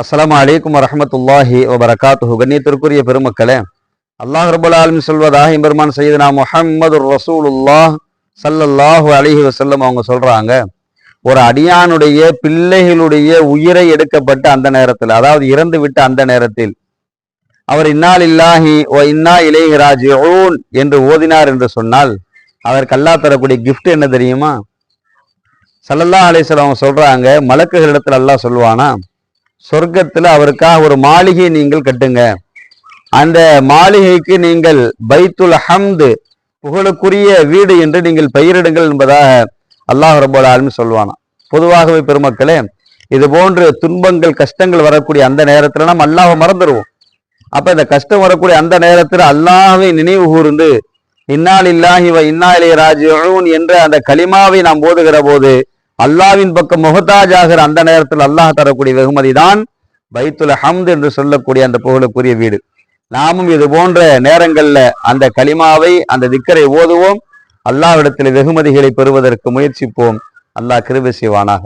அஸ்லாம் அலைக்கும் வரமத்துல்லாஹி வபரகாத்து கண்ணியத்திற்குரிய பெருமக்களே அல்லாஹ் ரபுல் ஆலமின் சொல்வதாக எம்பெருமான் சையதுனா முஹம்மது ரசூலுல்லாஹ் சல்லல்லாஹு அலிஹி வசல்லம் அவங்க சொல்றாங்க ஒரு அடியானுடைய பிள்ளைகளுடைய உயிரை எடுக்கப்பட்ட அந்த நேரத்தில் அதாவது இறந்து விட்ட அந்த நேரத்தில் அவர் இன்னால் இல்லாஹி ஓ இன்னா இளையராஜ் என்று ஓதினார் என்று சொன்னால் அதற்கு அல்லா தரக்கூடிய கிஃப்ட் என்ன தெரியுமா? சல்லல்லா அலிஸ்வல் அவங்க சொல்றாங்க மலக்குகளிடத்தில் அல்லாஹ் சொல்லுவானா சொர்க்கத்தில் அவருக்காக ஒரு மாளிகையை நீங்கள் கட்டுங்க. அந்த மாளிகைக்கு நீங்கள் பைத்துல் ஹம்து புகழுக்குரிய வீடு என்று நீங்கள் பெயரிடுங்கள் என்பதாக அல்லாஹ் ரப்பல் ஆலமீன் சொல்வானா பொதுவாகவே பெருமக்களே இது போன்று துன்பங்கள் கஷ்டங்கள் வரக்கூடிய அந்த நேரத்தில் நம்ம அல்லாஹை மறந்துடுவோம் அப்போ இந்த கஷ்டம் வரக்கூடிய அந்த நேரத்தில் அல்லாஹை நினைவு கூர்ந்து இன்னால் இல்லாஹி வ இன்னா இலைஹி என்ற அந்த களிமாவை நாம் ஓதுகிற போது அல்லாவின் பக்கம் முகத்தாஜ் ஆகிற அந்த நேரத்தில் அல்லாஹ் தரக்கூடிய வெகுமதி தான் பைத்துல ஹம்த் என்று சொல்லக்கூடிய அந்த புகழுக்குரிய வீடு. நாமும் இது போன்ற நேரங்கள்ல அந்த கலிமாவை அந்த திக்கரை ஓதுவோம். அல்லாவிடத்தில் வெகுமதிகளை பெறுவதற்கு முயற்சிப்போம். அல்லாஹ் கிருபி செய்வானாக.